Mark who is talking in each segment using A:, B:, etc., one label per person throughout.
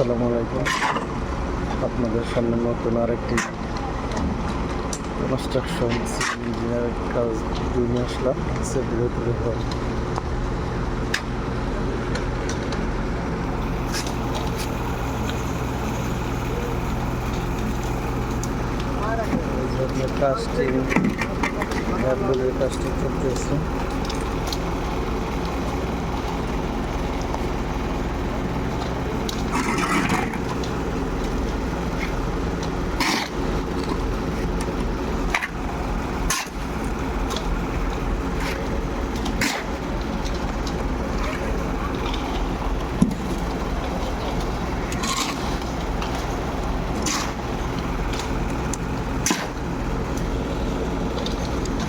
A: আসসালামু আলাইকুম। আপনাদের সামনে নতুন আরেকটি কনস্ট্রাকশন ইঞ্জিনিয়ারের কাজ নিয়ে আসলাম। সে বৃহত্তর হয় কাজটি কাজটি করতেছে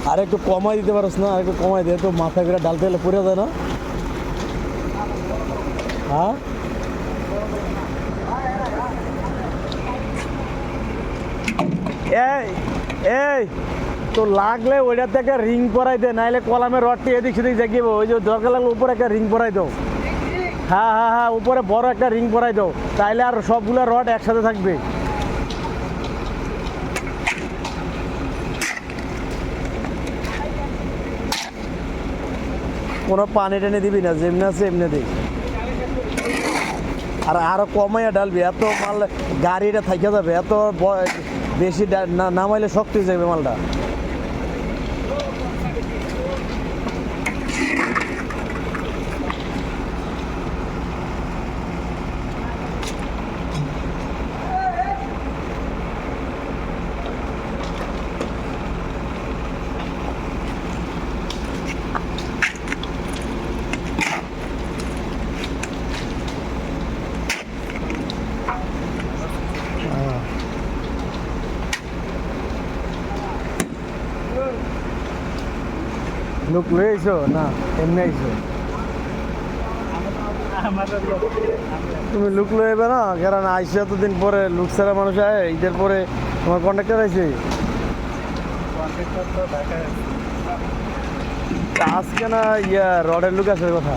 A: আর একটু কমাই দিতে পারস না আর একটু কমাই দে, তো মাথা করে ডালতে গেলে পড়ে যায় না। হ্যাঁ? এই এই, তো লাগলে ওইটাতে একটা রিং পরাই দে, নাইলে কলামের রডটি এদিক সেদিক জাগিয়ে ওই যে দরকার লাগলে উপরে একটা রিং পরাই দাও। হ্যাঁ হ্যাঁ হ্যাঁ উপরে বড় একটা রিং পরাই দাও। তাইলে আর সবগুলো রড একসাথে থাকবে। কোনো পানি টানি দিবি না, যেমনি আছে এমনি দিবি আর আরও কমাইয়া ডালবি এত মাল গাড়িটা থাকে যাবে, এত বেশি নামাইলে শক্তি যাবে মালটা। লোক লয়ে আইছো? না, এমনি আইছো? তুমি লুক লয়ে না? কারণ আইসো এতদিন পরে, লুক ছাড়া মানুষ আয় ঈদের পরে তোমার কন্ট্রাক্টর আইছে? আজকে না ইয়া, রডের লুক আছে কথা।